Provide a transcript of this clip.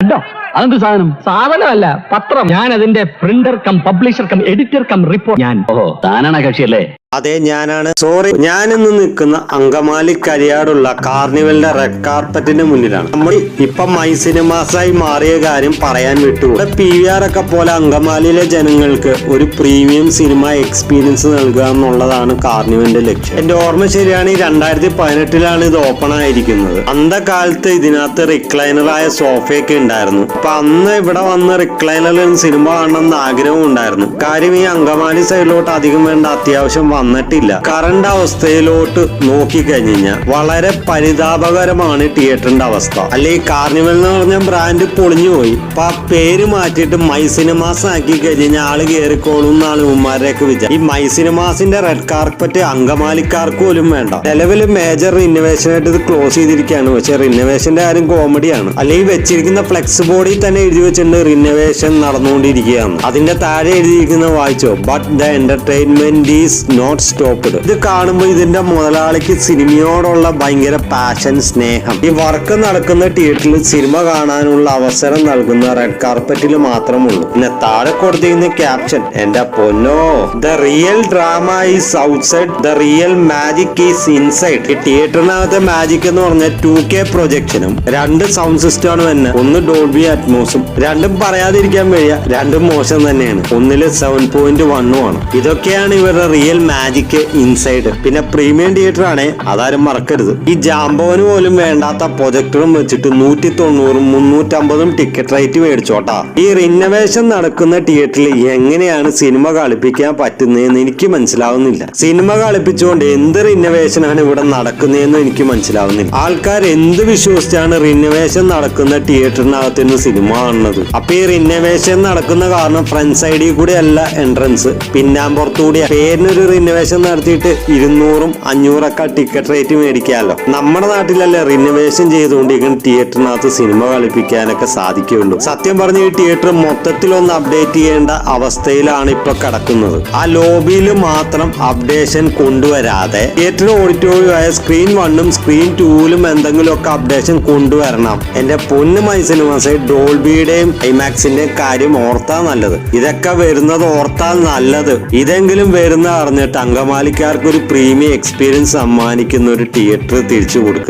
കണ്ടോ? അതെന്ത് സാധനം? സാധനമല്ല പത്രം. ഞാൻ അതിന്റെ printer cum publisher cum editor cum report ഞാൻ ഓഹോ താനാണ് കക്ഷിയല്ലേ? അതെ ഞാനാണ്. സോറി ഞാൻ ഇന്ന് നിൽക്കുന്ന അങ്കമാലി കരിയാടുള്ള കാർണിവലിന്റെ റെഡ് കാർപ്പറ്റിന്റെ മുന്നിലാണ്. നമ്മൾ ഇപ്പൊ മൈ സിനിമാസായി മാറിയ കാര്യം പറയാൻ വിട്ടു. പി വി ആർ ഒക്കെ പോലെ അങ്കമാലിയിലെ ജനങ്ങൾക്ക് ഒരു പ്രീമിയം സിനിമ എക്സ്പീരിയൻസ് നൽകുക എന്നുള്ളതാണ് കാർണിവലിന്റെ ലക്ഷ്യം. എന്റെ ഓർമ്മ ശരിയാണ് ഈ രണ്ടായിരത്തി പതിനെട്ടിലാണ് ഇത് ഓപ്പൺ ആയിരിക്കുന്നത്. അന്തകാലത്ത് ഇതിനകത്ത് റിക്ലൈനറായ സോഫയൊക്കെ ഉണ്ടായിരുന്നു. അപ്പൊ അന്ന് ഇവിടെ വന്ന് റിക്ലൈനറിൽ സിനിമ കാണണം കാണണമെന്ന് ആഗ്രഹം ഉണ്ടായിരുന്നു കാര്യം ഈ അങ്കമാലി സൈഡിലോട്ട് അധികം വേണ്ട അത്യാവശ്യം വന്നിട്ടില്ല. കറണ്ട് അവസ്ഥയിലോട്ട് നോക്കിക്കഴിഞ്ഞു കഴിഞ്ഞാൽ വളരെ പരിതാപകരമാണ് തിയേറ്ററിന്റെ അവസ്ഥ. അല്ലെ കാർണിവൽ എന്ന് പറഞ്ഞ ബ്രാൻഡ് പൊളിഞ്ഞു പോയി. അപ്പൊ ആ പേര് മാറ്റിയിട്ട് മൈ സിനിമാസ് ആക്കി കഴിഞ്ഞ് കഴിഞ്ഞാൽ ആൾ കയറിക്കോളും എന്നാണ് ഉമ്മാരെയൊക്കെ വിചാരം. ഈ മൈ സിനിമാസിന്റെ റെഡ് കാർപ്പറ്റ് അങ്കമാലിക്കാർക്ക് പോലും വേണ്ട. നിലവിൽ മേജർ റിനോവേഷൻ ആയിട്ട് ഇത് ക്ലോസ് ചെയ്തിരിക്കുകയാണ്. പക്ഷെ റിനോവേഷന്റെ കാര്യം കോമഡിയാണ് അല്ലെങ്കിൽ വെച്ചിരിക്കുന്ന ഫ്ലെക്സ് ബോർഡിൽ തന്നെ എഴുതി വെച്ചിട്ടുണ്ട് റിനോവേഷൻ നടന്നുകൊണ്ടിരിക്കുകയാണ്. അതിന്റെ താഴെ എഴുതിയിരിക്കുന്ന വായിച്ചോ? But the entertainment is not stopped ഇത് കാണുമ്പോൾ ഇതിന്റെ മുതലാളിക്ക് സിനിമയോടുള്ള ഭയങ്കര പാഷൻ സ്നേഹം. ഈ വർക്ക് നടക്കുന്ന തിയേറ്ററിൽ സിനിമ കാണാനുള്ള അവസരം നൽകുന്ന റെഡ് കാർപ്പറ്റിൽ മാത്രമുള്ളൂ. പിന്നെ താഴെ കൊടുത്തിരുന്ന ക്യാപ്ഷൻ എന്റെ പൊന്നോ the real drama is outside the real magic is inside ഈ തിയേറ്ററിനകത്തെ മാജിക് എന്ന് പറഞ്ഞ ടു കെ പ്രൊജക്ഷനും രണ്ട് സൗണ്ട് സിസ്റ്റമാണ് തന്നെ. ഒന്ന് ഡോൾബി അറ്റ്മോസും രണ്ടും പറയാതിരിക്കാൻ വയ്യ രണ്ടും മോശം തന്നെയാണ്. ഒന്നിൽ സെവൻ പോയിന്റ് വണ്ണും ആണ്. ഇതൊക്കെയാണ് ഇവരുടെ റിയൽ മാജിക് ഇൻസൈഡ് പിന്നെ പ്രീമിയം തിയേറ്റർ ആണ് അതാരും മറക്കരുത്. ഈ ജാമ്പവന് പോലും വേണ്ടാത്ത പ്രൊജക്ടറും വെച്ചിട്ട് നൂറ്റി തൊണ്ണൂറും മുന്നൂറ്റമ്പതും ടിക്കറ്റ് റേറ്റ് മേടിച്ചോട്ടാ. ഈ റിനോവേഷൻ നടക്കുന്ന തിയേറ്ററിൽ എങ്ങനെയാണ് സിനിമ കളിപ്പിക്കാൻ പറ്റുന്നതെന്ന് എനിക്ക് മനസ്സിലാവുന്നില്ല. സിനിമ കളിപ്പിച്ചുകൊണ്ട് എന്ത് റിനോവേഷൻ ആണ് ഇവിടെ നടക്കുന്നതെന്ന് എനിക്ക് മനസ്സിലാവുന്നില്ല. ആൾക്കാർ എന്ത് വിശ്വസിച്ചാണ് റിനോവേഷൻ നടക്കുന്ന തിയേറ്ററിനകത്ത് നിന്ന് സിനിമ കാണുന്നത്? അപ്പൊ ഈ റിനോവേഷൻ നടക്കുന്ന കാരണം ഫ്രണ്ട് സൈഡിൽ കൂടെ അല്ല എൻട്രൻസ് പിന്നാമ്പുറത്തുകൂടി പേരിനൊരു റിനോവേഷൻ നടത്തിയിട്ട് ഇരുന്നൂറും അഞ്ഞൂറൊക്കെ ടിക്കറ്റ് റേറ്റ് മേടിക്കാമല്ലോ നമ്മുടെ നാട്ടിലല്ലേ റിനോവേഷൻ ചെയ്തുകൊണ്ടിരിക്കുന്ന തിയേറ്ററിനകത്ത് സിനിമ കളിപ്പിക്കാനൊക്കെ സാധിക്കുകയുള്ളൂ സത്യം പറഞ്ഞ ഈ തിയേറ്റർ മൊത്തത്തിൽ ഒന്ന് അപ്ഡേറ്റ് ചെയ്യേണ്ട അവസ്ഥയിലാണ് ഇപ്പൊ കിടക്കുന്നത്. ആ ലോബിയിൽ മാത്രം അപ്ഡേഷൻ കൊണ്ടുവരാതെ തിയേറ്റർ ഓഡിറ്റോറിയമായ സ്ക്രീൻ വണ്ണും സ്ക്രീൻ ടൂവിലും എന്തെങ്കിലുമൊക്കെ അപ്ഡേഷൻ കൊണ്ടുവരണം. എന്റെ പൊന്നു മൈ സിനിമാസ് ഡോൾബിയുടെയും ഐമാക്സിന്റെയും കാര്യം ഓർത്താ നല്ലത്. ഇതൊക്കെ വരുന്നത് ഓർത്താൽ നല്ലത്. ഇതെങ്കിലും വരുന്ന അറിഞ്ഞിട്ട് അങ്കമാലിക്കാർക്ക് ഒരു പ്രീമിയം എക്സ്പീരിയൻസ് സമ്മാനിക്കുന്ന ഒരു തിയേറ്റർ തിരിച്ചു കൊടുക്കുക